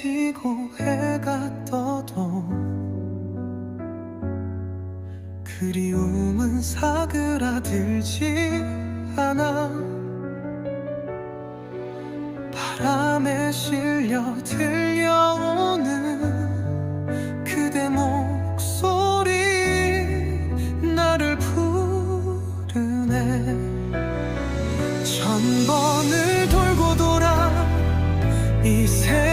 지고 해가 떠도 그리움은 사그라들지 않아. 바람에 실려 들려오는 그대 목소리 나를 부르네. 천 번을 돌고 돌아 이생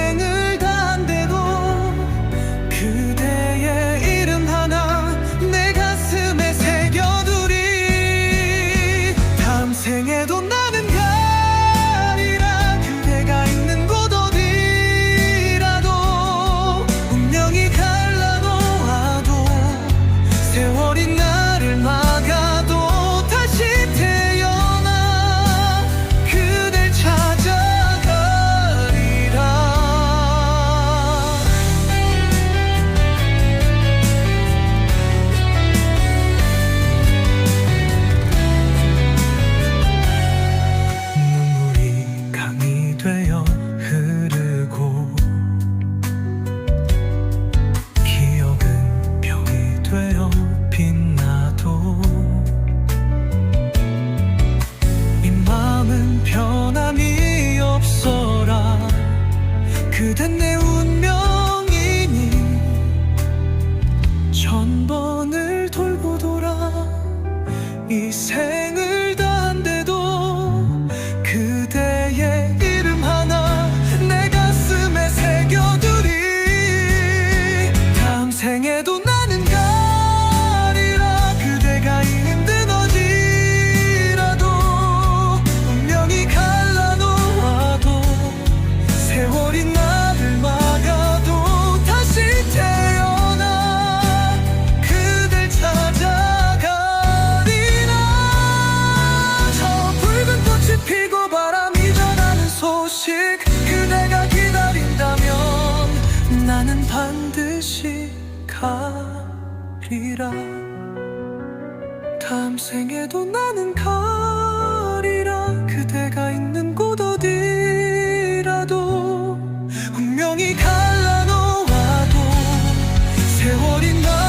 되어 흐르고 기억은 병이 되어 빛나도 이 마음은 변함이 없어라. 그댄 내 운명이니 천 번을 돌고 돌아 이생 가리라. 다음 생에도 나는 가리라. 그대가 있는 곳 어디라도 운명이 갈라놓아도 세월이 나